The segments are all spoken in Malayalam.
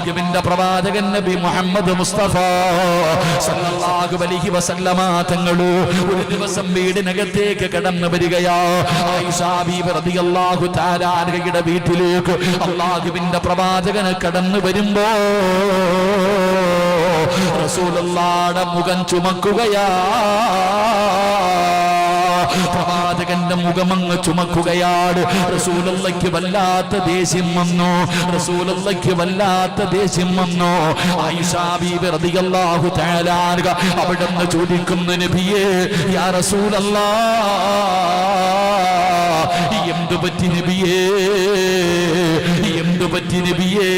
അള്ളാഹുവിന്റെ പ്രവാചകൻ നബി മുഹമ്മദ് മുസ്തഫ. സല്ലല്ലാഹു അലൈഹി വസല്ലമ തങ്ങളു ഒരു ദിവസം വീടിനകത്തേക്ക് കടന്നു വരികയാ. ആയിഷാ ബീബി റളിയല്ലാഹു തആല അൻഹയുടെ വീട്ടിലേക്ക് അള്ളാഹുവിന്റെ പ്രവാചകൻ കടന്നു വരുമ്പോൾ റസൂലുള്ളാഹിയുടെ മുഖം ചുമക്കുകയാ. പ്രവാചകന്റെ മുഖമങ്ങ് ചുമക്കുകയാണ് റസൂലയ്ക്ക് വല്ലാത്ത ദേഷ്യം വന്നു. റസൂലയ്ക്ക് വല്ലാത്ത ദേഷ്യം വന്നു. തആല അൻഹ അവിടുന്ന് ചോദിക്കുന്നു നബിയേ യാ റസൂലല്ലാ എന്തു പറ്റി നബിയേ എന്തു പറ്റി നബിയേ?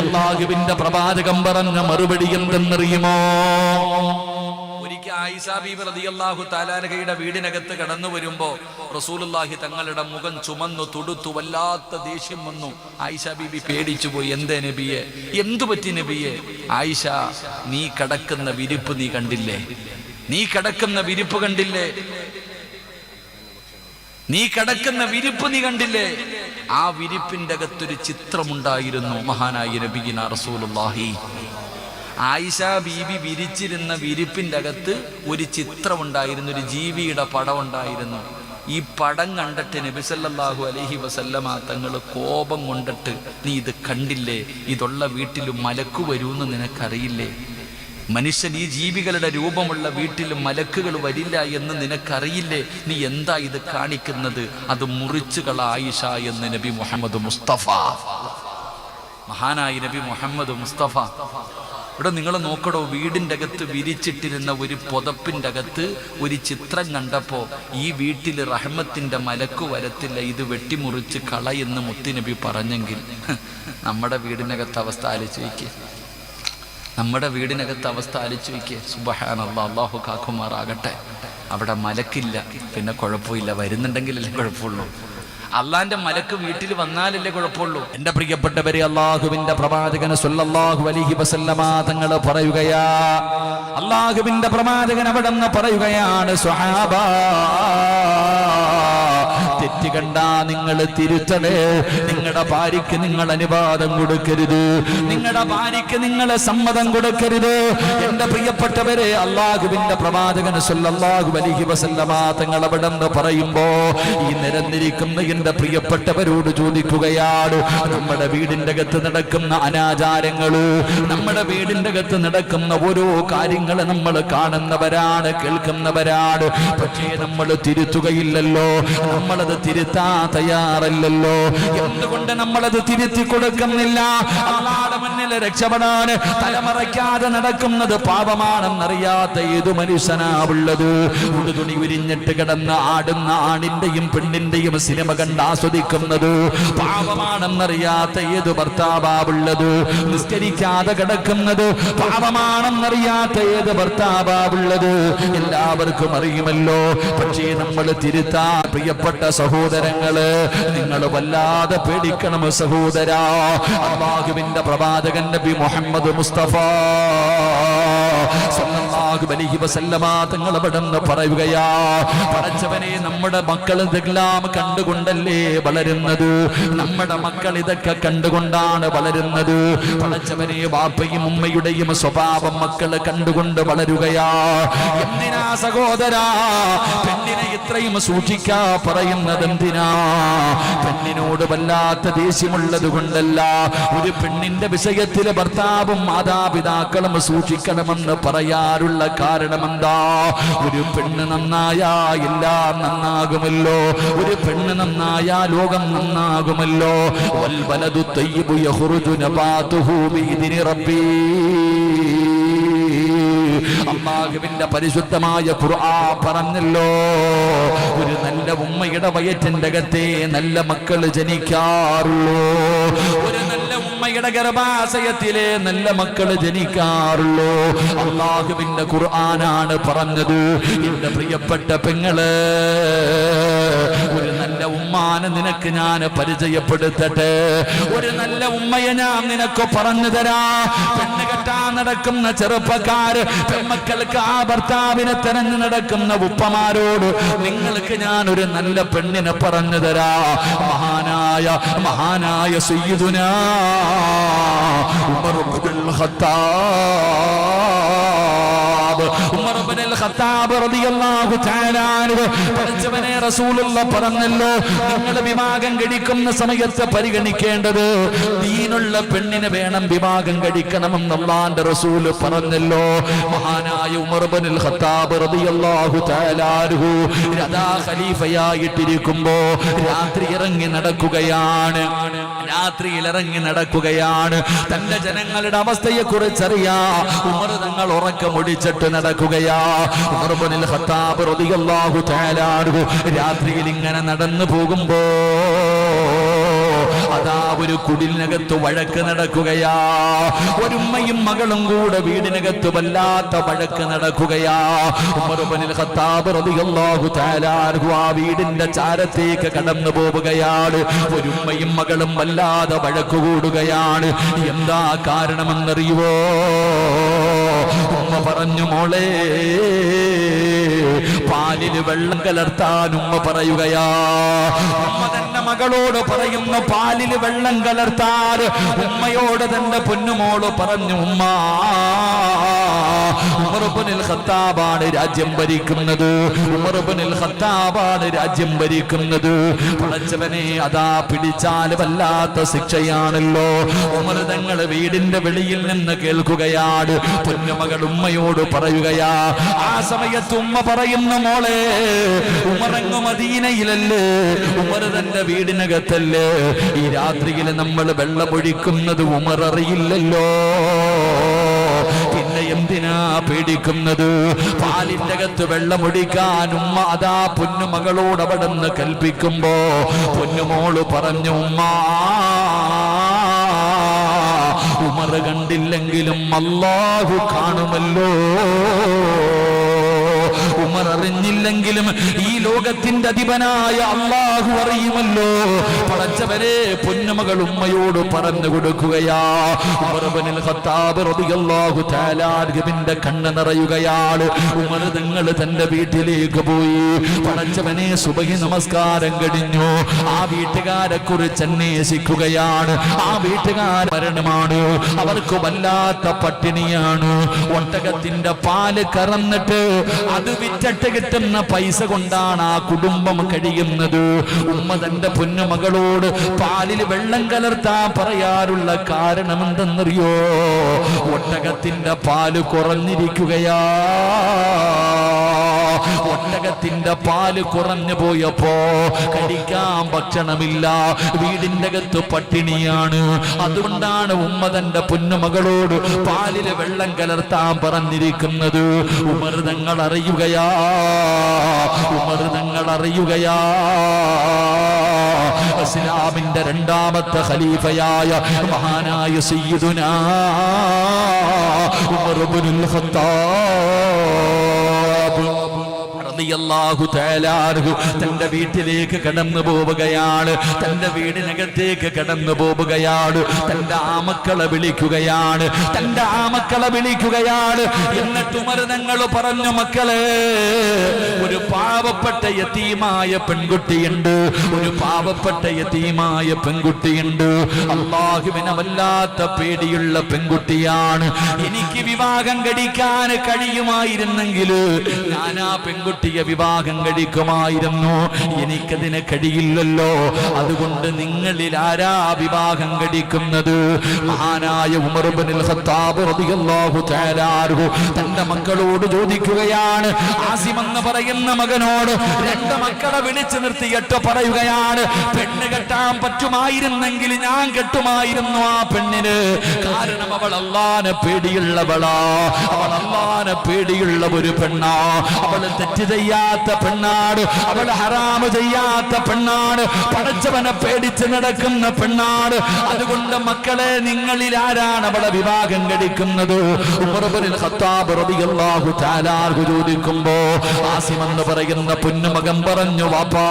അള്ളാഹുവിന്റെ പ്രവാചകം പറഞ്ഞ മറുപടി എന്തെന്നറിയുമോ? ഒരിക്കൽ ആയിഷാ ബീബി റളിയല്ലാഹു താലാനഹയുടെ വീടിനകത്ത് കടന്നു വരുമ്പോ റസൂലുള്ളാഹി തങ്ങളുടെ മുഖം ചുമന്നു തുടുത്തു വല്ലാത്ത ദേഷ്യം വന്നു. ആയിഷ ബീബി പേടിച്ചു പോയി. എന്തേ നബിയെ? എന്തു പറ്റി നബിയെ? ആയിഷ നീ കടക്കുന്ന വിരിപ്പ് നീ കണ്ടില്ലേ? നീ കടക്കുന്ന വിരിപ്പ് കണ്ടില്ലേ? നീ കടക്കുന്ന വിരിപ്പ് നീ കണ്ടില്ലേ? ആ വിരിപ്പിന്റെ അകത്തൊരു ചിത്രമുണ്ടായിരുന്നു മഹാനായ നബിഗിന റസൂലുള്ളാഹി. ആയിഷ ബീബി വിരിച്ചിരുന്ന വിരിപ്പിന്റെ അകത്ത് ഒരു ചിത്രമുണ്ടായിരുന്നു ഒരു ജീവിയുടെ പടം ഉണ്ടായിരുന്നു ഈ പടം കണ്ടിട്ട് നബിസല്ലാഹു അലഹി വസല്ലമ തങ്ങൾ കോപം കൊണ്ടിട്ട് നീ ഇത് കണ്ടില്ലേ? ഇതുള്ള വീട്ടിൽ മലക്ക് വരൂന്ന് നിനക്കറിയില്ലേ? മനുഷ്യൻ ഈ ജീവികളുടെ രൂപമുള്ള വീട്ടിൽ മലക്കുകൾ വരില്ല എന്ന് നിനക്കറിയില്ലേ? നീ എന്താ ഇത് കാണിക്കുന്നത്? അത് മുറിച്ചുകള ആയിഷ എന്ന് നബി മുഹമ്മദ് മുസ്തഫ. മഹാനായി നബി മുഹമ്മദ് മുസ്തഫ ഇവിടെ നിങ്ങൾ നോക്കടോ വീടിന്റെ അകത്ത് വിരിച്ചിട്ടിരുന്ന ഒരു പുതപ്പിന്റെ അകത്ത് ഒരു ചിത്രം കണ്ടപ്പോൾ ഈ വീട്ടിൽ റഹ്മത്തിന്റെ മലക്ക് വരത്തില്ല ഇത് വെട്ടിമുറിച്ച് കളയെന്ന് മുത്തുനബി പറഞ്ഞെങ്കിൽ. നമ്മുടെ വീടിനകത്ത് അവസ്ഥ ആലോചിച്ച് വയ്ക്കുക നമ്മുടെ വീടിനകത്ത് അവസ്ഥ ആലോചിച്ച് വയ്ക്കുക സുബഹാനല്ല അള്ളാഹു കാക്കുമാറാകട്ടെ. അവിടെ മലക്കില്ല പിന്നെ കുഴപ്പമില്ല. വരുന്നുണ്ടെങ്കിലല്ലേ കുഴപ്പമുള്ളൂ. അള്ളാന്റെ മലക്ക് വീട്ടിൽ വന്നാലല്ലേ കുഴപ്പമുള്ളൂ. എന്റെ പ്രിയപ്പെട്ടവരെ അള്ളാഹുവിന്റെ പ്രവാചകന് സല്ലല്ലാഹു അലൈഹി വസല്ലമ തങ്ങൾ പറയുകയാ അള്ളാഹുവിന്റെ പ്രവാചകൻ അവിടെ നിന്ന് പറയുകയാണ് സ്വഹാബ തെറ്റ് കണ്ടാ നിങ്ങൾ തിരുത്തണേ. നിങ്ങളുടെ ഭാര്യയ്ക്ക് നിങ്ങൾ അനുവാദം കൊടുക്കരുത്. നിങ്ങളുടെ ഭാര്യയ്ക്ക് നിങ്ങൾ സമ്മതം കൊടുക്കരുത്. എന്റെ പ്രിയപ്പെട്ടവരെ അള്ളാഹുവിന്റെ പ്രവാചകൻ സല്ലല്ലാഹു അലൈഹി വസല്ലമ തങ്ങൾ അവിടെ പറയുമ്പോ ഈ നിരന്നിരിക്കുന്ന എന്റെ പ്രിയപ്പെട്ടവരോട് ചോദിക്കുകയാണ്. നമ്മുടെ വീടിന്റെ അകത്ത് നടക്കുന്ന അനാചാരങ്ങൾ നമ്മുടെ വീടിന്റെ അകത്ത് നടക്കുന്ന ഓരോ കാര്യങ്ങൾ നമ്മൾ കാണുന്നവരാണ് കേൾക്കുന്നവരാണ്. പക്ഷേ നമ്മൾ തിരുത്തുകയില്ലല്ലോ. നമ്മളത് തിരുത്താൻ തയ്യാറല്ലല്ലോ. എന്തുകൊണ്ട് നമ്മളത് തിരുത്തി കൊടുക്കുന്നില്ല? അള്ളാടെ മുന്നിൽ രക്ഷപ്പെടാൻ തലമറയ്ക്കാതെ നടക്കുന്നത് പാപമാണെന്നറിയാത്ത ഏതു മനുഷ്യനാവുള്ളത് ഉടുതുണി ഉരിഞ്ഞിട്ട് കിടന്ന് ആടുന്ന ആണിന്റെയും പെണ്ണിന്റെയും സിനിമ കണ്ട് ആസ്വദിക്കുന്നത് പാപമാണെന്നറിയാത്ത ഏത് ഭർത്താവുള്ളത് നിസ്കരിക്കാതെ കിടക്കുന്നത് പാപമാണെന്നറിയാത്ത ഏത് ഭർത്താവുള്ളത് എല്ലാവർക്കും അറിയുമല്ലോ. പക്ഷേ നമ്മൾ തിരുത്താ പ്രിയപ്പെട്ട സഹോദരങ്ങൾ നിങ്ങൾ വല്ലാതെ പേടിക്കണം സഹോദരാ. അള്ളാഹുവിന്റെ പ്രവാചകൻ നബി മുഹമ്മദ് മുസ്തഫ തങ്ങൾ അവിടെന്ന് പറയുകയാ പടച്ചവനെ നമ്മുടെ മക്കൾ ഇതെല്ലാം കണ്ടുകൊണ്ടല്ലേ വളരുന്നത്? നമ്മുടെ മക്കൾ ഇതൊക്കെ കണ്ടുകൊണ്ടാണ് വളരുന്നത്? പറച്ചവനെ ബാപ്പയും ഉമ്മയുടെയും സ്വഭാവം മക്കൾ കണ്ടുകൊണ്ട് വളരുകയാ. എന്തിനാ സഹോദരാ? പെണ്ണിനെ ഇത്രയും സൂക്ഷിക്കാ പറയുന്നത്. എന്തിനാ പെണ്ണിനോട് വല്ലാത്ത ദേഷ്യമുള്ളത് കൊണ്ടല്ല. ഒരു പെണ്ണിന്റെ വിഷയത്തിൽ ഭർത്താവും മാതാപിതാക്കളും സൂക്ഷിക്കണമെന്ന് പറയാറുള്ള കാരണം എന്താ ഒരു പെണ്ണ് നന്നായാ എല്ലാം നന്നാകുമല്ലോ. ഒരു പെണ്ണ് നന്നായാ ലോകം നന്നാകുമല്ലോ. വൽവലതു തയ്യിബു യഖ്റുജു നബാതുഹു ബിഇദ്നി റബ്ബീ അള്ളാഹുവിന്റെ പരിശുദ്ധമായ ഖുർആൻ പറഞ്ഞല്ലോ. ഒരു നല്ല ഉമ്മയുടെ വയറ്റിന്റെ അകത്തെ നല്ല മക്കൾ ജനിക്കാറുള്ളൂ. ഒരു നല്ല ഉമ്മയുടെ ഗർഭാശയത്തിലെ നല്ല മക്കൾ ജനിക്കാറുള്ളൂ. അള്ളാഹുവിന്റെ ഖുർആനാണ് പറഞ്ഞത്. എന്റെ പ്രിയപ്പെട്ട പെങ്ങൾ ഒരു ഉമ്മാനെ നിനക്ക് ഞാൻ പരിചയപ്പെടുത്തട്ടെ. ഒരു നല്ല ഉമ്മയെ ഞാൻ നിനക്ക് പറഞ്ഞു തരാ. പെണ്ണ് നടക്കുന്ന ചെറുപ്പക്കാര് പെമ്മക്കൾക്ക് ആ ഭർത്താവിനെ തെരഞ്ഞു നടക്കുന്ന ഉപ്പമാരോട് നിങ്ങൾക്ക് ഞാൻ ഒരു നല്ല പെണ്ണിനെ പറഞ്ഞു തരാ. മഹാനായ മഹാനായ സയ്യിദുനാ ഉമർ ഖത്താബ്. ഉമർ ഖത്താബ് റളിയല്ലാഹു പഠിച്ചവനെ റസൂലുള്ള പറഞ്ഞല്ലോ നിങ്ങൾ വിവാഹം കഴിക്കുന്ന സമയത്ത് പരിഗണിക്കേണ്ടത് ദീനുള്ള പെണ്ണിനെ വേണം വിവാഹം കഴിക്കണമെന്ന് അള്ളാന്റെ റസൂൽ പറഞ്ഞല്ലോ. മഹാനായ ഉമർ ഇബ്നുൽ ഖത്താബ് റളിയല്ലാഹു തആല അൻഹു രഥാ ഖലീഫയായിട്ടിരിക്കുമ്പോ രാത്രി ഇറങ്ങി നടക്കുകയാണ്. രാത്രിയിൽ ഇറങ്ങി നടക്കുകയാണ്. തന്റെ ജനങ്ങളുടെ അവസ്ഥയെ കുറിച്ചറിയാ ഉമർ തങ്ങൾ ഉറക്കമൊടിച്ചിട്ട് നടക്കുകയാ. ഖത്താബ് റളിയല്ലാഹു രാത്രിയിൽ ഇങ്ങനെ നടന്നു പോകുമ്പോ അതാ ഒരു കുടിലിനകത്ത് വഴക്ക് നടക്കുകയാ. ഒരുമ്മയും മകളും കൂടെ വീടിനകത്ത് വല്ലാത്ത വഴക്ക് നടക്കുകയാ. ഖത്താബ് റളിയല്ലാഹു ആ വീടിന്റെ ചാരത്തേക്ക് കടന്നു പോവുകയാണ്. ഒരുമ്മയും മകളും വല്ലാതെ വഴക്കുകൂടുകയാണ് എന്താ കാരണമെന്നറിയുവോ? ഉമ്മ പറഞ്ഞു മോളെ പാലിന് വെള്ളം കലർത്താൻ ഉമ്മ പറയുകയാ. ഉമ്മ തന്റെ മകളോട് പറയുന്നു പാലിൽ വെള്ളം കലർത്താൽ ഉമ്മയോട് തന്റെ പൊന്നുമോൾ പറഞ്ഞു ഉമ്മ ഉമർബുനിൽ രാജ്യം ഭരിക്കുന്നത്. ഉമർബുനിൽ ഖത്താബാണ് രാജ്യം ഭരിക്കുന്നത്. പടച്ചവനെ അതാ പിടിച്ചാൽ വല്ലാത്ത ശിക്ഷയാണല്ലോ. ഉമർ തങ്ങൾ വീടിന്റെ വെളിയിൽ നിന്ന് കേൾക്കുകയാണ്. പൊന്നുമകൾ ഉമ്മയോട് പറയുകയാ ആ സമയത്ത് ഉമ്മ പറയുന്ന മോളെ ഉമറങ്ങു മദീനയിലല്ലേ? ഉമർ തന്റെ വീടിനകത്തല്ലേ? ഈ രാത്രിയിൽ നമ്മൾ വെള്ളമൊഴിക്കുന്നത് ഉമർ അറിയില്ലല്ലോ. പിന്നെ എന്തിനാ പേടിക്കുന്നത്? പാലിന്റെ അകത്ത് വെള്ളമൊഴിക്കാൻ ഉമ്മ അതാ പൊന്നുമകളോട് അവിടെ നിന്ന് കൽപ്പിക്കുമ്പോ പൊന്നുമോൾ പറഞ്ഞു ഉമ്മ ഉമർ കണ്ടില്ലെങ്കിലും അല്ലാഹു കാണുമല്ലോ. ഉമർ അറിഞ്ഞില്ലെങ്കിലും ഈ ലോകത്തിന്റെ അധിപനായ അള്ളാഹു അറിയുമല്ലോ. പടച്ചവരെ പൊന്നുമകൾ ഉമ്മയോട് പറഞ്ഞു കൊടുക്കുകയാ. ഖത്താബ് റബിയല്ലാഹു കണ്ണ് നിറയുകയാണ്. ഉമർ നിങ്ങൾ തന്റെ വീട്ടിലേക്ക് പോയി. പടച്ചവനെ സുബഹി നമസ്കാരം കഴിഞ്ഞു. ആ വീട്ടുകാരെ കുറിച്ച് അന്വേഷിക്കുകയാണ്. ആ വീട്ടുകാർ മരണമാണ്. അവർക്ക് വല്ലാത്ത പട്ടിണിയാണ്. ഒട്ടകത്തിന്റെ പാൽ കറന്നിട്ട് അത് വിറ്റിട്ട് കിട്ടുന്ന പൈസ കൊണ്ടാണ് ആ കുടുംബം കഴിയുന്നത്. ഉമ്മ തന്റെ പൊന്നുമകളോട് പാലിൽ വെള്ളം കലർത്താൻ പറയാറുള്ള കാരണം എന്തെന്നറിയോ ഒട്ടകത്തിന്റെ പാൽ കുറഞ്ഞിരിക്കുകയാ. ഒട്ടകത്തിന്റെ പാൽ കുറഞ്ഞു പോയപ്പോ കഴിക്കാൻ ഭക്ഷണമില്ല. വീടിന്റെ അകത്ത് പട്ടിണിയാണ്. അതുകൊണ്ടാണ് ഉമ്മ തന്റെ പൊന്നുമകളോട് പാലിൽ വെള്ളം കലർത്താൻ പറഞ്ഞിരിക്കുന്നത്. ഉമർ തങ്ങൾ അറിയുകയാ. ഉമർ തങ്ങൾ അറിയുകയാ. ഇസ്ലാമിന്റെ രണ്ടാമത്തെ ഖലീഫയായ മഹാനായ സയ്യിദുനാ ഉമർ ഖത്താബ്. റളിയല്ലാഹു തആലാഹു തന്റെ വീട്ടിലേക്ക് കടന്നു പോവുകയാണ് തന്റെ വീടിനകത്തേക്ക് കടന്നു പോവുകയാണ് തന്റെ ആമക്കളെ വിളിക്കുകയാണ് തന്റെ ആമക്കളെ വിളിക്കുകയാണ്. എന്നിട്ട് മരുന്നങ്ങൾ പറഞ്ഞു മക്കളെ ഒരു പാവപ്പെട്ട യതീമായ പെൺകുട്ടിയുണ്ട് ഒരു പാവപ്പെട്ട യതീമായ പെൺകുട്ടിയുണ്ട്. അള്ളാഹുവിനെ വല്ലാത്ത പേടിയുള്ള പെൺകുട്ടിയാണ്. എനിക്ക് വിവാഹം കഴിക്കാൻ കഴിയുമായിരുന്നെങ്കിൽ ഞാൻ ആ പെൺകുട്ടിയെ വിവാഹം കഴിക്കുമായിരുന്നു. എനിക്കതിന് കഴിയില്ലല്ലോ അതുകൊണ്ട് നിങ്ങളിൽ ആരാ വിവാഹം കഴിക്കുന്നത്? മഹാനായ ഉമർബനിൽ ഖത്താബ് റളിയല്ലാഹു തന്റെ മക്കളോട് ചോദിക്കുകയാണ്. ആസിം എന്ന് പറയുന്ന മകനോട് രണ്ട് മക്കളെ വിളിച്ചു നിർത്തിയിട്ട് പറയുകയാണ്. പെണ്ണ് കെട്ടാൻ പറ്റുമായിരുന്നെങ്കിൽ ഞാൻ കെട്ടുമായിരുന്നു ആ പെണ്ണിന്. കാരണം അവൾ അള്ളാനെ പേടിയുള്ളവളാ. അവൾ അള്ളാനെ പേടിയുള്ള ഒരു പെണ്ണാ. അവൾ തെറ്റിദ്ധ ചെയ്യാത്ത പെണ്ണാണ് അവൾ ഹറാമ് ചെയ്യാത്ത പെണ്ണാണ് പടച്ചവനെ പേടിച്ച് നടക്കുന്ന പെണ്ണാണ് അതുകൊണ്ട് മക്കളെ നിങ്ങളിൽ ആരാണ് അവളെ വിവാഹം കഴിക്കുന്നത്? ചോദിക്കുമ്പോ ആസിമെന്ന് പറയുന്ന പൊന്നുമകൻ പറഞ്ഞു വാപ്പാ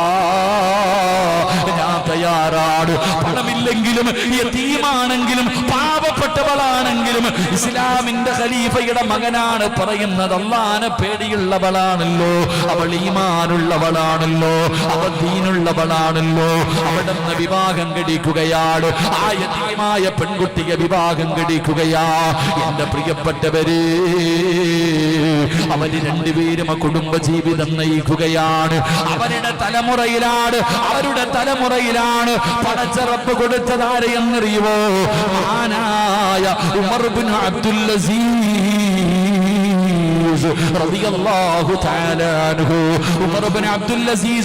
തയ്യാറാണ്. പണമില്ലെങ്കിലും യതീമാണെങ്കിലും പാവപ്പെട്ടവളാണെങ്കിലും ഇസ്ലാമിന്റെ ഖലീഫയുടെ മകനാണ് പറയുന്നത്. അള്ളാനെ പേടിയുള്ളവളാണല്ലോ. അവൾ ഈമാനുള്ളവളാണല്ലോ. അവൾ ദീനുള്ളവളാണല്ലോ. അവിടെ നിന്ന് വിവാഹം കടിക്കുകയാണ് ആ യതീമായ പെൺകുട്ടിയെ വിവാഹം കടിക്കുകയാ എന്റെ പ്രിയപ്പെട്ടവരെ അവർ രണ്ടുപേരും ആ കുടുംബ ജീവിതം നയിക്കുകയാണ്. അവരുടെ തലമുറയിലാണ് അവരുടെ തലമുറയിലാണ് പടച്ചറപ്പ് കൊടുത്തതാരെയെന്നറിയുവോ മഹാനായ ഉമർ ബിൻ അബ്ദുൽ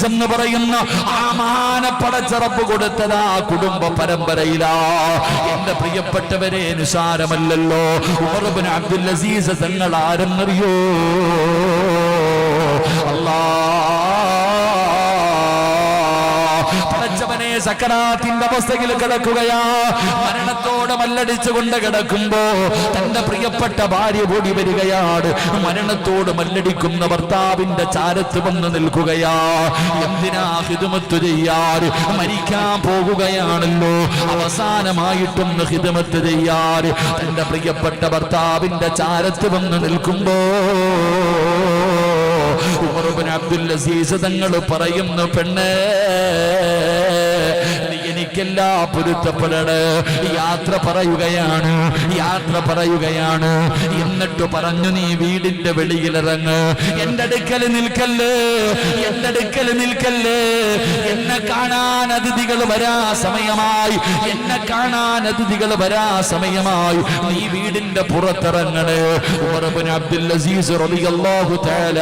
എന്ന് പറയുന്ന ആ മഹാന പടച്ചറപ്പ് കൊടുത്തത് ആ കുടുംബ പരമ്പരയിലാ. എന്റെ പ്രിയപ്പെട്ടവരെ നിസാരമല്ലല്ലോ ഉമർ ബിൻ അബ്ദുൽ അസീസ് തങ്ങൾ ആരെന്നറിയോ? സക്കറാത്തിന്റെ അവസ്ഥയിൽ കിടക്കുകയാ. മരണത്തോട് മല്ലടിച്ചുകൊണ്ട് കിടക്കുമ്പോ തന്റെ പ്രിയപ്പെട്ട ഭാര്യ കൂടി വരികയാണ്. മരണത്തോട് മല്ലടിക്കുന്ന ഭർത്താവിന്റെ ചാരത്ത് വന്ന് നിൽക്കുകയാ. എന്തിനാ ഹിതുമത്ത് ചെയ്യാറ് മരിക്കാൻ പോകുകയാണല്ലോ. അവസാനമായിട്ടൊന്ന് ഹിതുമത്ത് ചെയ്യാറ് തന്റെ പ്രിയപ്പെട്ട ഭർത്താവിന്റെ ചാരത്ത് വന്ന് നിൽക്കുമ്പോ ഉമറുബിൻ അബ്ദുൽ അസീസ് തങ്ങൾ പറയുന്നു പെണ്ണേ എനിക്കെല്ലാ പൊരുത്തപ്പെടണ്. യാത്ര പറയുകയാണ് യാത്ര പറയുകയാണ്. എന്നിട്ട് പറഞ്ഞു നീ വീടിന്റെ വെളിയിലിറങ്ങ്. എന്റെ അടുക്കൽ നിൽക്കല്ലേ എന്റെ അടുക്കൽ നിൽക്കല്ലേ. എന്നെ കാണാൻ അതിഥികൾ വരാ സമയമായി. എന്നെ കാണാൻ അതിഥികൾ വരാ സമയമായി. നീ വീടിന്റെ പുറത്തിറങ്ങണ്. ഉമർബിൻ അബ്ദുൽ അസീസ് റളിയല്ലാഹു തആല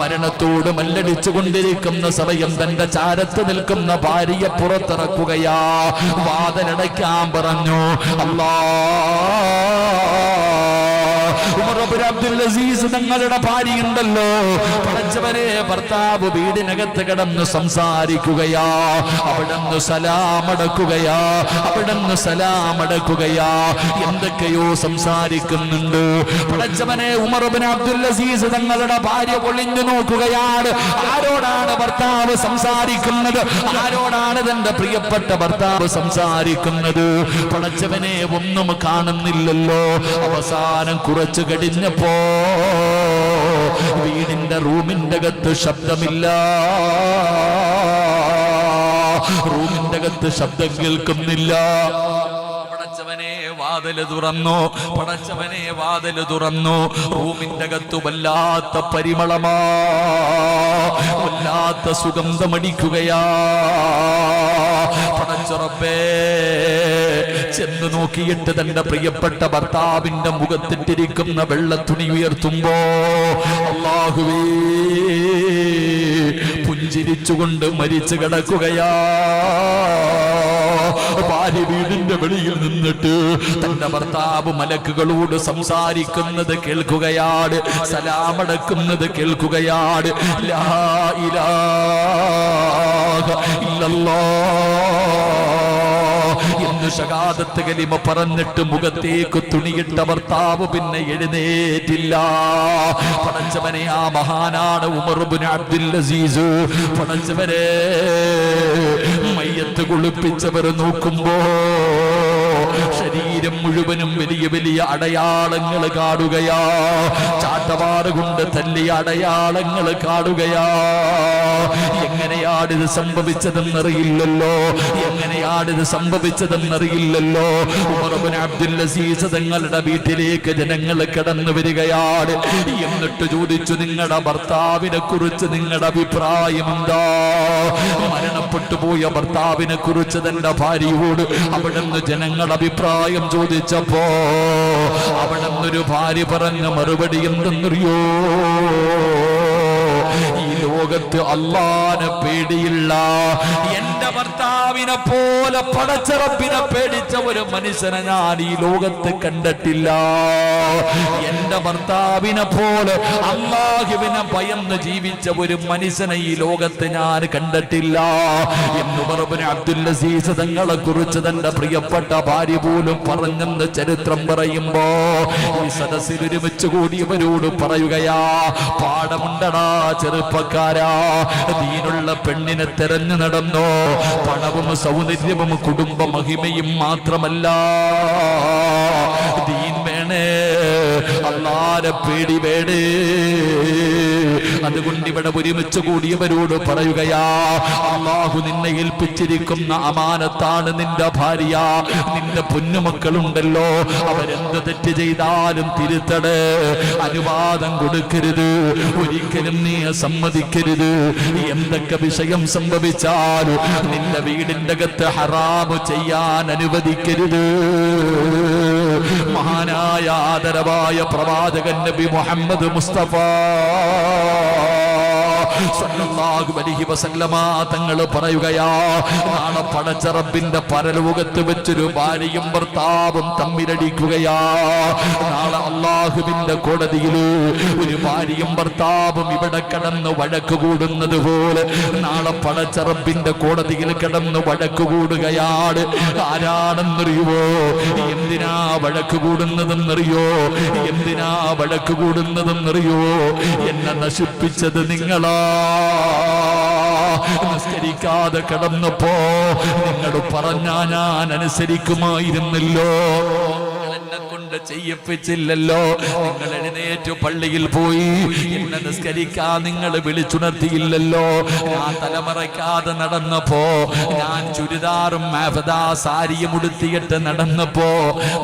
മരണത്തോട് മല്ലടിച്ചു കൊണ്ടിരിക്കുന്ന സമയം തന്റെ ചാരത്ത് നിൽക്കുന്ന ഭാര്യയെ പുറത്തിറക്കുകയാ വാതിലടയ്ക്കാൻ പറഞ്ഞു. അല്ലാ. അബ്ദുൽ അസീസ് തങ്ങളുടെ ഭാര്യയുണ്ടല്ലോ. പടച്ചവനെ ഭർത്താവ് വീടിനകത്ത് കിടന്ന് സംസാരിക്കുകയാ. അവിടുന്ന് സലാമടക്കുകയാ. അവിടുന്ന് സലാമടക്കുകയാ. എന്തൊക്കെയോ സംസാരിക്കുന്നുണ്ട്. പടച്ചവനെ ഉമർ ഇബ്നു അബ്ദുൽ അസീസ് തങ്ങളുടെ ഭാര്യ ഒളിഞ്ഞു നോക്കുകയാണ്. ആരോടാണ് ഭർത്താവ് സംസാരിക്കുന്നത്? ആരോടാണ് തന്റെ പ്രിയപ്പെട്ട ഭർത്താവ് സംസാരിക്കുന്നത്? പടച്ചവനെ ഒന്നും കാണുന്നില്ലല്ലോ. അവസാനം കുറച്ചു കഴിഞ്ഞപ്പോ വീടിന്റെ റൂമിന്റെ അകത്ത് ശബ്ദമില്ല. റൂമിന്റെ അകത്ത് ശബ്ദം കേൾക്കുന്നില്ല. പടച്ചവനെ വാതിൽ തുറന്നു. പടച്ചവനെ വാതിൽ തുറന്നു. റൂമിന്റെ അകത്ത് വല്ലാത്ത പരിമളമാ. വല്ലാത്ത സുഗന്ധമടിക്കുകയാ. പടച്ചുറപ്പേ ചെന്ന് നോക്കിയിട്ട് തന്റെ പ്രിയപ്പെട്ട ഭർത്താവിന്റെ മുഖത്തിട്ടിരിക്കുന്ന വെള്ളത്തുണി ഉയർത്തുമ്പോ അള്ളാഹുവേ പുഞ്ചിരിച്ചുകൊണ്ട് മരിച്ചു കിടക്കുകയാ. ഭാര്യ വീടിന്റെ വെളിയിൽ നിന്നിട്ട് തന്റെ ഭർത്താവ് മലക്കുകളോട് സംസാരിക്കുന്നത് കേൾക്കുകയാണ്. സലാമടക്കുന്നത് കേൾക്കുകയാണ്. ലാ ഇല്ലല്ലാ പറഞ്ഞിട്ട് മുഖത്തേക്ക് തുണിയിട്ട ഭർത്താവ് പിന്നെ എഴുന്നേറ്റില്ല. പടച്ചവനെ ആ മഹാനാണ് ഉമർബുൻ അബ്ദുൽ അസീസ്. മയ്യത്ത് കുളിപ്പിച്ചവർ നോക്കുമ്പോ ശരീരം മുഴുവനും വലിയ വലിയ അടയാളങ്ങൾ കാടുകയാ ചാട്ടവാറ് കൊണ്ട് തല്ലിയ അടയാളങ്ങൾ കാണുകയാ. എങ്ങനെയാണ് ഇത് സംഭവിച്ചതെന്നറിയില്ലല്ലോ. എങ്ങനെയാണ് ഇത് സംഭവിച്ചതെന്നറിയില്ലല്ലോ. ഉമർബിൻ അബ്ദുൽ അസീസ് തങ്ങളുടെ വീട്ടിലേക്ക് ജനങ്ങൾ കടന്നു വരികയാണ്. എന്നിട്ട് ചോദിച്ചു നിങ്ങളുടെ ഭർത്താവിനെ കുറിച്ച് നിങ്ങളുടെ അഭിപ്രായം എന്താ? മരണപ്പെട്ടു പോയ ഭർത്താവിനെ കുറിച്ച് തന്റെ ഭാര്യയോട് അവിടെ നിന്ന് ജനങ്ങൾ അഭിപ്രായം ചോദിച്ചപ്പോ അവിടെന്നൊരു ഭാര്യ പറഞ്ഞ മറുപടി എന്തെന്നറിയോ? ഈ ലോകത്ത് അള്ളാനെ പേടിയില്ല. എന്റെ ഭർത്താവിനെ പോലെ പടച്ചറപ്പിനെ പേടിച്ച ഒരു മനുഷ്യനെ ഞാൻ ഈ ലോകത്ത് കണ്ടിട്ടില്ല. എന്റെ ഭർത്താവിനെ പോലെ അള്ളാഹുവിനെ ഭയന്ന് ജീവിച്ച ഒരു മനുഷ്യനെ ഈ ലോകത്ത് ഞാൻ കണ്ടിട്ടില്ല. എന്ന് പറഞ്ഞ അബ്ദുൽ അസീസ് തങ്ങളെ കുറിച്ച് തന്റെ പ്രിയപ്പെട്ട ഭാര്യ പോലും പറഞ്ഞെന്ന് ചരിത്രം പറയുമ്പോ ഈ സദസ്സിൽ ഒരുമിച്ച് കൂടിയവരോട് പറയുകയാ പാഠമുണ്ടടാ ചെറുപ്പക്കാരാ ദീനുള്ള പെണ്ണിനെ തെരഞ്ഞു നടന്നോ പണവും സൗന്ദര്യവും കുടുംബ മഹിമയും മാത്രമല്ല. ദീൻ വേണേ അള്ളാരെ പേടി വേണേ അതുകൊണ്ട് ഇവിടെ ഒരുമിച്ച് കൂടിയവരോട് പറയുകയാ അള്ളാഹു നിന്നെ ഏൽപ്പിച്ചിരിക്കുന്ന അമാനത്താണ് നിന്റെ ഭാര്യ. നിന്റെ പൊന്നുമക്കളുണ്ടല്ലോ. അവരെന്ത് തെറ്റ് ചെയ്താലും തിരുത്തട്. അനുവാദം കൊടുക്കരുത്. ഒരിക്കലും നീ സമ്മതിക്കരുത്. എന്തൊക്കെ വിഷയം സംഭവിച്ചാലും നിന്റെ വീടിന്റെ അകത്ത് ഹറാമ് ചെയ്യാൻ അനുവദിക്കരുത്. മഹാനായ ആദരവായ പ്രവാചകൻ നബി മുഹമ്മദ് മുസ്തഫ. തങ്ങൾ പറയുകയാ നാളെ പടച്ച റബ്ബിന്റെ പരലോകത്ത് വെച്ചൊരു ഭാര്യയും ഭർത്താവും തമ്മിലടിക്കുകയാ. നാളെ അള്ളാഹുവിന്റെ കോടതിയിൽ ഒരു ഭാര്യയും ഭർത്താവും ഇവിടെ കിടന്ന് വഴക്ക് കൂടുന്നത് പോലെ നാളെ പടച്ച റബ്ബിന്റെ കോടതിയിൽ കിടന്ന് വഴക്ക് കൂടുകയാണ്. ആരാണെന്നറിയുവോ? എന്തിനാ വഴക്ക് കൂടുന്നതെന്നറിയോ എന്തിനാ വഴക്ക് കൂടുന്നതെന്നറിയോ എന്നെ നശിപ്പിച്ചത് നിങ്ങളാ. നിസ്കരിക്കാതെ കിടന്നപ്പോ നിങ്ങൾ പറഞ്ഞാ ഞാൻ അനുസരിക്കുമായിരുന്നല്ലോ. ചെയ്യപ്പിച്ചില്ലല്ലോ ചെയ്യിപ്പിച്ചില്ലല്ലോ. നിങ്ങൾ എഴുന്നേറ്റു പള്ളിയിൽ പോയി. എന്നെ നിസ്കരിക്കാൻ നിങ്ങൾ വിളിച്ചുണർത്തിയില്ലല്ലോ. ഞാൻ തലമറയ്ക്കാതെ നടന്നപ്പോ ഞാൻ ചുരിദാറും മേഫദാ സാരിയും ഉടുത്തിയിട്ട് നടന്നപ്പോ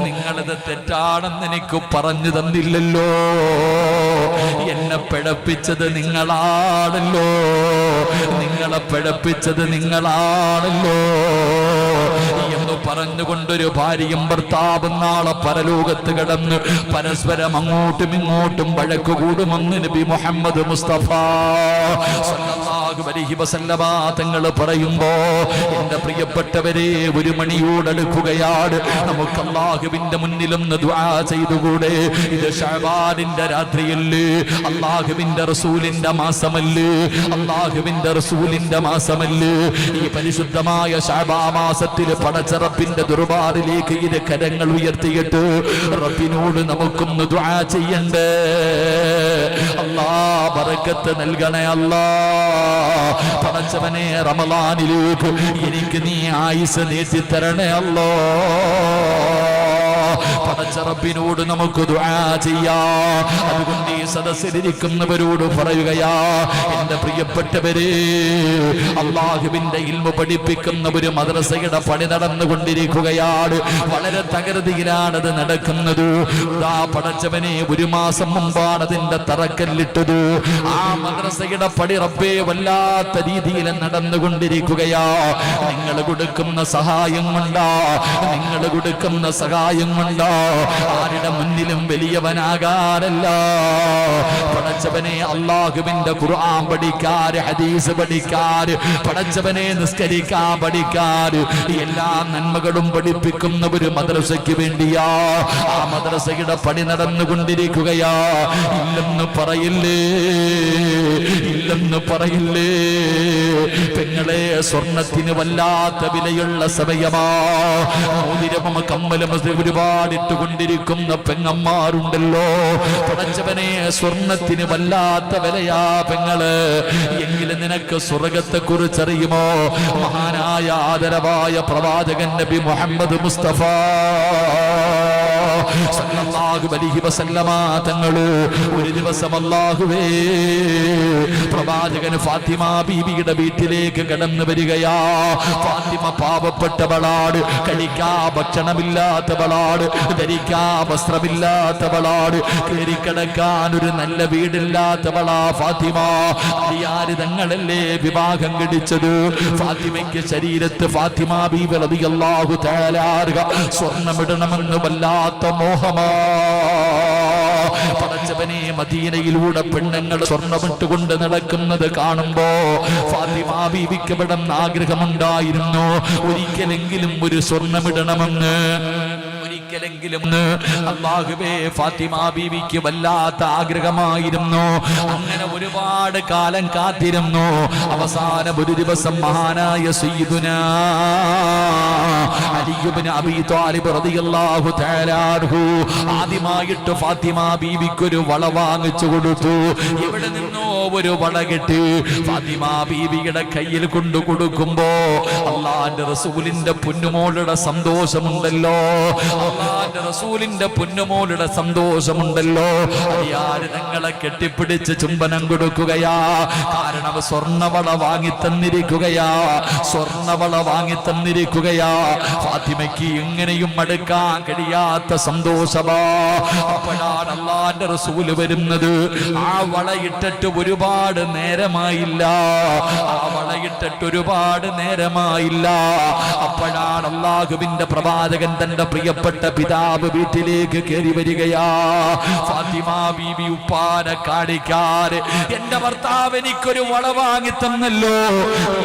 നിങ്ങളത് തെറ്റാണെന്ന് എനിക്ക് പറഞ്ഞു തന്നില്ലല്ലോ. എന്നെ പിഴപ്പിച്ചത് നിങ്ങളാണല്ലോ. നിങ്ങളെ പിഴപ്പിച്ചത് നിങ്ങളാണല്ലോ. പറഞ്ഞുകൊണ്ടൊരു ഭാര്യയും ഭർത്താവും നാളെ പരലോകത്ത് കിടന്ന് പരസ്പരം അങ്ങോട്ടും ഇങ്ങോട്ടും വഴക്ക് നബി മുഹമ്മദ് മുസ്തഫ തങ്ങൾ പറയുമ്പോ എന്റെ പ്രിയപ്പെട്ടവരെ ഒരു മണിയോടടുക്കുകയാണ് നമുക്ക് അള്ളാഹുവിന്റെ മുന്നിലൊന്ന് ദുആ ചെയ്തുകൂടെ? ഇത് ഷഅബാനിന്റെ രാത്രിയല്ലേ? അള്ളാഹുവിന്റെ റസൂലിന്റെ മാസമല്ലേ? അള്ളാഹുവിന്റെ റസൂലിന്റെ മാസമല്ലേ? ഈ പരിശുദ്ധമായ ഷഅബാ മാസത്തിൽ പടച്ചറപ്പിന്റെ ദുർബാറിലേക്ക് ഇത് കരങ്ങൾ ഉയർത്തിയിട്ട് റബ്ബിനോട് നമുക്കൊന്ന് ദുആ ചെയ്യണ്ടേ? അല്ലാ ബറക്കത്ത് നൽകണേ അല്ലാ. പടച്ചവനെ റമലാനിലേക്ക് എനിക്ക് നീ ആയുസ് നീട്ടിത്തരണേ അല്ലോ. പടച്ചറബിനോട് നമുക്ക് അതുകൊണ്ട് ഈ സദസ്സിലിരിക്കുന്നവരോട് പറയുകയാ എന്റെ പ്രിയപ്പെട്ടവരെ അള്ളാഹുവിന്റെ ഇൽമ പഠിപ്പിക്കുന്ന ഒരു മദ്രസയുടെ പണി നടന്നുകൊണ്ടിരിക്കുകയാണ്. വളരെ തകൃതിയിലാണത് നടക്കുന്നത്. ആ പടച്ചവനെ ഒരു മാസം മുമ്പാണ് അതിന്റെ തറക്കല്ലിട്ടത്. ആ മദ്രസയുടെ പടി റബ്ബേ വല്ലാത്ത രീതിയിൽ നടന്നുകൊണ്ടിരിക്കുകയാ. നിങ്ങൾ കൊടുക്കുന്ന സഹായം കൊണ്ടാ നിങ്ങൾ കൊടുക്കുന്ന സഹായം കൊണ്ടാ ആരുടെ മുന്നിലും വലിയവനാകാറല്ല പടച്ചവനെ അള്ളാഹുവിന്റെ ഖുർആൻ പഠിക്കാറ് ഹദീസ് പഠിക്കാറ് പടച്ചവനെ നിസ്കരിക്കാൻ പഠിക്കാറ്. എല്ലാ നന്മകളും പഠിപ്പിക്കുന്ന ഒരു മദ്രസയ്ക്ക് വേണ്ടിയാ. ആ മദ്രസയുടെ പണി നടന്നുകൊണ്ടിരിക്കുകയാ. ഇല്ലെന്ന് പറയില്ലേ? ഇല്ലെന്ന് പറയില്ലേ? പെങ്ങളെ സ്വർണത്തിന് വല്ലാത്ത വിലയുള്ള സമയമാ. മോതിരമ കമ്മലും ഒരുപാട് ഇട്ടുകൊണ്ടിരിക്കുന്ന പെങ്ങന്മാരുണ്ടല്ലോ. പടച്ചവനെ സ്വർണത്തിന് വല്ലാത്ത വിലയാ പെങ്ങൾ. എങ്കിലും നിനക്ക് സ്വർഗത്തെ കുറിച്ചറിയുമോ മഹാനായ ആദരവായ പ്രവാചകൻ നബി മുഹമ്മദ് മുസ്തഫ. തങ്ങൾ ഒരു ദിവസം അല്ലാഹുവേ പ്രവാചകൻ ഫാത്തിമ ബീബിയുടെ വീട്ടിലേക്ക് കടന്നു വരികയാ. ഫാത്തിമ പാവപ്പെട്ടവളാട് കഴിക്കാ ഭക്ഷണമില്ലാത്തവളാട് ധരിക്കാ വസ്ത്രമില്ലാത്തവളാട് കയറിക്കിടക്കാൻ ഒരു നല്ല വീടില്ലാത്തവളാ ഫാത്തിമ. അരിയാര് തങ്ങളല്ലേ വിവാഹം കടിച്ചത് ഫാത്തിമയ്ക്ക് ശരീരത്ത് ഫാത്തിമ ബീവി റബിയല്ലാഹു തആല സ്വർണമിടണമെന്ന് വല്ലാത്ത മോഹമാ. പടച്ച പടച്ചവനെ മദീനയിലൂടെ പെണ്ണുങ്ങൾ സ്വർണമിട്ടുകൊണ്ട് നടക്കുന്നത് കാണുമ്പോ ഫാത്തിമ ബീവിക്ക് ആഗ്രഹമുണ്ടായിരുന്നു. ഒരിക്കലെങ്കിലും ഒരു സ്വർണമിടണമെന്ന് ഒരിക്കലെങ്കിലും അള്ളാഹുബേ ഫാത്തിമ ബീവിക്ക് വല്ലാത്ത ആഗ്രഹമായിരുന്നു. അങ്ങനെ ഒരുപാട് കാലം കാത്തിരുന്നു. അവസാനം ഒരു ദിവസം മഹാനായ സയ്യിദുന ആദ്യമായിട്ട് ഫാത്തിമ ബീവിക്കൊരു വള വാങ്ങിച്ചു കൊടുത്തു. ഇവിടെ നിന്നോ ഒരു വള കെട്ടി. ഫാത്തിമ ബീവിയുടെ കയ്യിൽ കൊണ്ടു കൊടുക്കുമ്പോ അള്ളാന്റെ റസൂലിന്റെ പൊന്നുമോളുടെ സന്തോഷമുണ്ടല്ലോ. അള്ളാന്റെ റസൂലിന്റെ പൊന്നുമോളുടെ സന്തോഷമുണ്ടല്ലോ. ഞങ്ങളെ കെട്ടിപ്പിടിച്ച് ചുംബനം കൊടുക്കുകയാ? കാരണം സ്വർണവള വാങ്ങി തന്നിരിക്കുകയാ സ്വർണവള വാങ്ങി തന്നിരിക്കുകയാ ഫാത്തിമയ്ക്ക് എങ്ങനെയും മടുക്കാൻ കഴിയാത്ത സന്തോഷമാ. അപ്പോഴാണ് അള്ളാന്റെ റസൂൽ വരുന്നത്. ആ വളയിട്ടിട്ട് ഒരുപാട് നേരമായില്ല. ആ വളയിട്ടിട്ട് ഒരുപാട് നേരമായില്ല. അപ്പോഴാണ് അള്ളാഹുവിന്റെ പ്രവാചകൻ തന്റെ പ്രിയപ്പെട്ട പിതാവ് വീട്ടിലേക്ക് കയറി വരികയാ. ഫാത്തിമ ബീബി ഉപ്പാനെ കാണിക്കാറ് എന്റെ ഭർത്താവ് എനിക്കൊരു വള വാങ്ങി തന്നല്ലോ.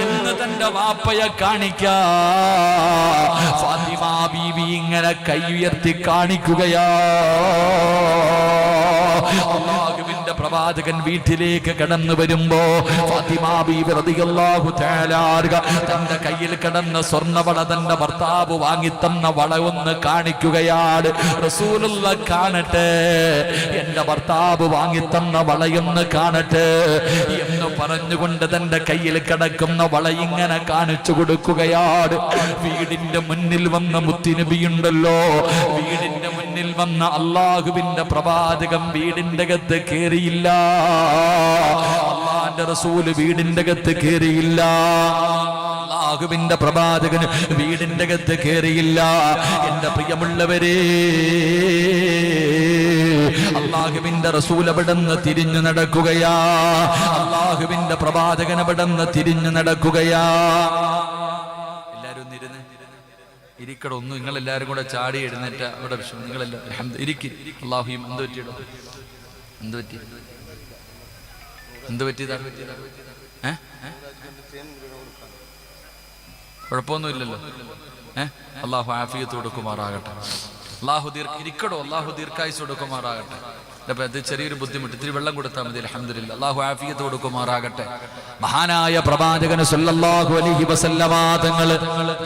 എന്ന് തന്റെ വാപ്പയെ കാണിക്കാ. ഫാത്തിമ ബീബി ഇങ്ങനെ കൈ ഉയർത്തി കാണിക്കുകയാ. പ്രവാചകൻ വീട്ടിലേക്ക് കടന്നു വരുമ്പോ തന്റെ കയ്യിൽ കിടന്ന സ്വർണവള തന്റെ ഭർത്താവ് വാങ്ങിത്തന്ന വള ഒന്ന് കാണിക്കുകയാണ്. റസൂലുള്ള കാണട്ടെ എന്റെ ഭർത്താവ് വാങ്ങിത്തന്ന വളയൊന്ന് കാണട്ടെ എന്ന് പറഞ്ഞുകൊണ്ട് തന്റെ കയ്യിൽ കിടക്കുന്ന വള ഇങ്ങനെ കാണിച്ചു കൊടുക്കുകയാണ്. വീടിന്റെ മുന്നിൽ വന്ന മുത്തിനുബിയുണ്ടല്ലോ വീടിന്റെ മുന്നിൽ വന്ന അള്ളാഹുവിന്റെ പ്രവാചകം വീടിന്റെ അകത്ത് കയറിയില്ല അള്ളാന്റെ റസൂൽ വീടിന്റെ അകത്ത് കയറിയില്ല അള്ളാഹുവിന്റെ പ്രവാചകന് വീടിന്റെ അകത്ത് കയറിയില്ല എന്റെ പ്രിയമുള്ളവരെ അള്ളാഹുവിന്റെ റസൂൽ അവിടുന്ന് തിരിഞ്ഞു നടക്കുകയാ. അള്ളാഹുവിന്റെ പ്രവാചകൻ അവിടുന്ന് തിരിഞ്ഞു നടക്കുകയാ. ഇരിക്കട ഒന്നും നിങ്ങൾ എല്ലാരും കൂടെ ചാടി എഴുന്നേറ്റ. അവിടെ വിഷമം. നിങ്ങളെല്ലാം ഇരിക്കും. അള്ളാഹുയും എന്ത് പറ്റിയിടോ? എന്ത് പറ്റി? എന്ത് പറ്റിയതാ? കുഴപ്പമൊന്നുമില്ലല്ലോ. ഏ? അള്ളാഹു ആഫിയത്ത് കൊടുക്കുമാറാകട്ടെ. അള്ളാഹു ദീർഘ ഇരിക്കടോ അള്ളാഹു ദീർഘായുസ് കൊടുക്കുമാറാകട്ടെ. അപ്പൊ അത് ചെറിയൊരു ബുദ്ധിമുട്ട്. ഇത്തിരി വെള്ളം കൊടുത്താൽ മതി അലഹമില്ല അള്ളാഹു ആഫിയത്ത് കൊടുക്കുമാറാകട്ടെ. മഹാനായ പ്രവാചകന് സല്ലല്ലാഹു അലൈഹി വസല്ലമ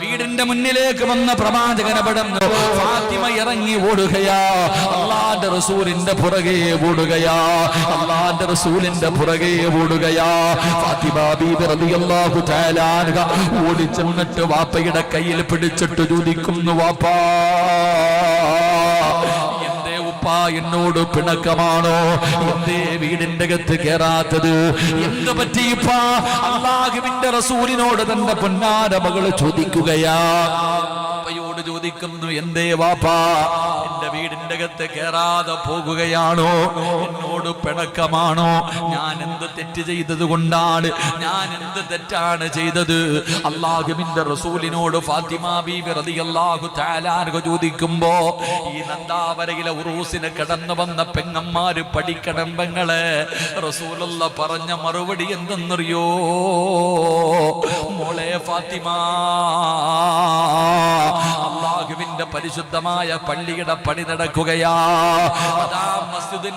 വീടിന്റെ മുന്നിലേക്ക് വന്ന പ്രവാചകനെ പടന്നു ഫാത്തിമ ഇറങ്ങി ഓടുകയാ. അള്ളാന്റെ റസൂലിന്റെ പുറകെ ഓടുകയാ. അള്ളാന്റെ റസൂലിന്റെ പുറകെ ഓടുകയാ. ഫാത്തിമ ബീബി റളിയല്ലാഹു തആല അൻഹ ഓടി ചെന്നിട്ട് വാപ്പയുടെ കയ്യിൽ പിടിച്ചിട്ട് ചോദിക്കുന്നു വാപ്പാ എന്തേ എന്നോട് പിണക്കമാണോ? എന്തേ വീടിന്റെ അകത്ത് കേറാത്തത് എന്ത് പറ്റിയിപ്പ അള്ളാഹുവിന്റെ റസൂലിനോട് തന്റെ പൊന്നാര മകൾ ചോദിക്കുകയാ. അപ്പയോട് ചോദിക്കുന്നു എന്തേ വാപ്പാ എന്റെ വീടിന്റെ അകത്ത് കേറാതെ പോകുകയാണോ? എന്നോട് പിണക്കമാണോ? ഞാൻ എന്ത് തെറ്റ് ചെയ്തത് കൊണ്ടാണ്? ഞാൻ എന്ത് തെറ്റാണ് ചെയ്തത്? അള്ളാഹുവിന്റെ റസൂലിനോട് ഫാത്തിമ ബീബി ചോദിക്കുമ്പോ ഈ നന്ദാവരയിലെ ഉറൂസിന് കടന്നു വന്ന പെങ്ങന്മാര് പഠിക്കണം പെങ്ങളെ. റസൂലുള്ള പറഞ്ഞ മറുപടി എന്തെന്നറിയോ? മോളെ ഫാത്തിമ. അള്ളാഹുവിന്റെ പരിശുദ്ധമായ പള്ളിയുടെ പണി നടക്കുകയാ.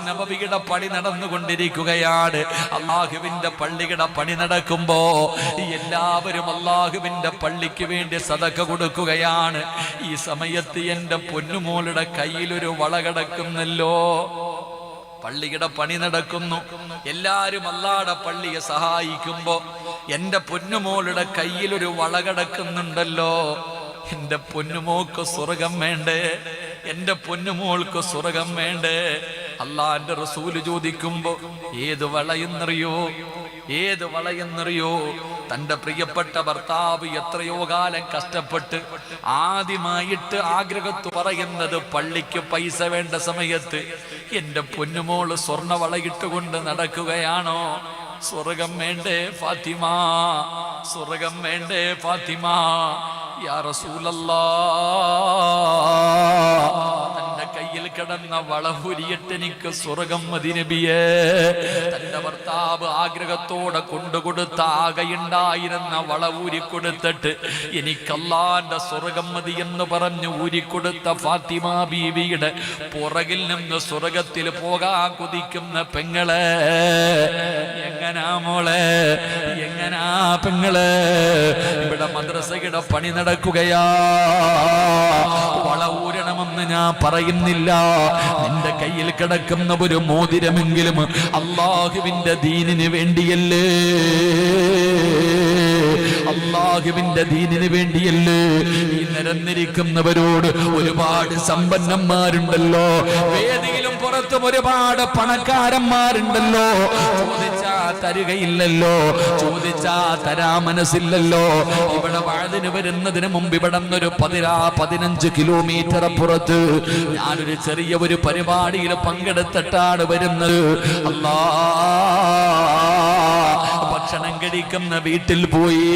നബവിയുടെ പണി നടന്നുകൊണ്ടിരിക്കുകയാണ്. അള്ളാഹുവിന്റെ പള്ളിയുടെ പണി നടക്കുമ്പോ എല്ലാവരും അള്ളാഹുവിന്റെ പള്ളിക്ക് വേണ്ടി സതക്ക കൊടുക്കുകയാണ്. ഈ സമയത്ത് എന്റെ പൊന്നുമോളുടെ കയ്യിലൊരു വള കിടക്കുന്നല്ലോ. പള്ളിയുടെ പണി നടക്കുന്നു. എല്ലാരും അല്ലാടെ പള്ളിയെ സഹായിക്കുമ്പോ എന്റെ പൊന്നുമോളുടെ കയ്യിലൊരു വള കിടക്കുന്നുണ്ടല്ലോ. എന്റെ പൊന്നുമോക്ക് സ്വർഗം വേണ്ടേ? എന്റെ പൊന്നുമോൾക്ക് സ്വർഗം വേണ്ടേ? അള്ളാന്റെ റസൂൽ ചോദിക്കുമ്പോ ഏത് വളയെന്നറിയോ? ഏത് വളയെന്നറിയോ തന്റെ പ്രിയപ്പെട്ട ഭർത്താവ് എത്രയോ കാലം കഷ്ടപ്പെട്ട് ആദ്യമായിട്ട് ആഗ്രഹത്ത് പറയുന്നത് പള്ളിക്ക് പൈസ വേണ്ട സമയത്ത് എന്റെ പൊന്നുമോൾ സ്വർണ വളയിട്ടുകൊണ്ട് നടക്കുകയാണോ? സ്വർഗം വേണ്ടേ ഫാത്തിമ? സ്വർഗം വേണ്ടേ ഫാത്തിമ? യാ റസൂലല്ലാ. കിടന്ന വളഹുരിയട്ടെനിക്ക് സ്വർഗം മതി നബിയേ. തന്റെ ഭർത്താവ് ആഗ്രഹത്തോടെ കൊണ്ടുകൊടുത്ത ആകയുണ്ടായിരുന്ന വള ഊരിക്കൊടുത്തിട്ട് എനിക്കല്ലാന്റെ സ്വർഗം മതി എന്ന് പറഞ്ഞു ഊരിക്കൊടുത്ത ഫാത്തിമ ബീവിയുടെ പുറകിൽ നിന്ന് സ്വർഗത്തിൽ പോകാൻ കുതിക്കുന്ന പെങ്ങളെ. എങ്ങനാ മോളെ? എങ്ങനാ പെങ്ങളെ? ഇവിടെ മദ്രസയുടെ പണി നടക്കുകയാ. വള ഊരണമെന്ന് ഞാൻ പറയുന്നില്ല. നിന്റെ കയ്യിൽ കിടക്കുന്ന ഒരു മോതിരമെങ്കിലും അള്ളാഹുവിന്റെ ദീനിന് വേണ്ടിയല്ലേ? അള്ളാഹുവിന്റെ ദീനിന് വേണ്ടിയല്ലേ? ഈ നിരന്നിരിക്കുന്നവരോട് ഒരുപാട് സമ്പന്നന്മാരുണ്ടല്ലോ. വേദിയിലും പുറത്തും ഒരുപാട് പണക്കാരന്മാരുണ്ടല്ലോ. ചോദിച്ചാ തരുകയില്ലല്ലോ. ചോദിച്ചാ തരാ മനസ്സില്ലല്ലോ ഇവിടെ വഴതിന് വരുന്നതിന് മുമ്പ് ഇവിടെ നിന്നൊരു പതിനാ പതിനഞ്ച് കിലോമീറ്റർ പുറത്ത് ഞാനൊരു ചെറിയ ഒരു പരിപാടിയിൽ പങ്കെടുത്തിട്ടാണ് വരുന്നത്. അല്ലാ ഭക്ഷണം കഴിക്കുന്ന വീട്ടിൽ പോയി.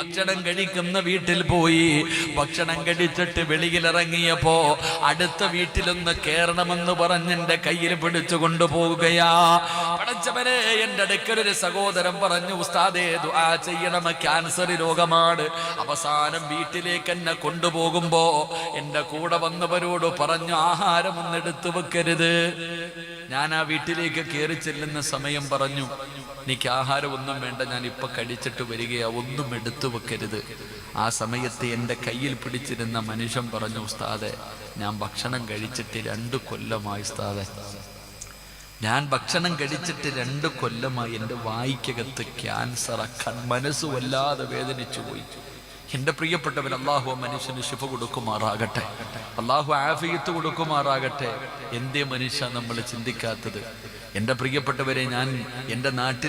ഭക്ഷണം കഴിക്കുന്ന വീട്ടിൽ പോയി. ഭക്ഷണം കഴിച്ചിട്ട് വെളിയിലിറങ്ങിയപ്പോ അടുത്ത വീട്ടിലൊന്ന് കേറണമെന്ന് പറഞ്ഞ് എന്റെ കയ്യിൽ പിടിച്ചു കൊണ്ടുപോകുകയാ പടച്ചവരെ എന്റെ അടുക്കലൊരു സഹോദരൻ പറഞ്ഞു ഉസ്താദേ ദുആ ചെയ്യണം ക്യാൻസർ രോഗമാണ്. അവസാനം വീട്ടിലേക്ക് എന്നെ കൊണ്ടുപോകുമ്പോ എന്റെ കൂടെ വന്നവരോട് പറഞ്ഞു ആഹാരം ഒന്ന് എടുത്തു വെക്കരുത്. ഞാൻ ആ വീട്ടിലേക്ക് കയറി ചെല്ലുന്ന സമയം പറഞ്ഞു. എനിക്ക് ആഹാരം ഒന്നും വേണ്ട ഞാൻ ഇപ്പൊ കഴിച്ചിട്ട് വരികയാ ഒന്നും എടുത്തു വെക്കരുത്. ആ സമയത്ത് എന്റെ കയ്യിൽ പിടിച്ചിരുന്ന മനുഷ്യൻ പറഞ്ഞു ഉസ്താദെ ഞാൻ ഭക്ഷണം കഴിച്ചിട്ട് രണ്ട് കൊല്ലമായി ഉസ്താദെ. ഞാൻ ഭക്ഷണം കഴിച്ചിട്ട് രണ്ട് കൊല്ലമായി എന്റെ വായിക്കകത്ത് ക്യാൻസർ മനസ്സ് വല്ലാതെ വേദനിച്ചു പോയി. എന്റെ പ്രിയപ്പെട്ടവൻ അള്ളാഹു മനുഷ്യന് ശുഭ കൊടുക്കുമാറാകട്ടെ. അള്ളാഹു ആഫിയത്ത് കൊടുക്കുമാറാകട്ടെ. എന്തേ മനുഷ്യ നമ്മൾ ചിന്തിക്കാത്തത്? എന്റെ പ്രിയപ്പെട്ടവരെ ഞാൻ എന്റെ നാട്ടിൽ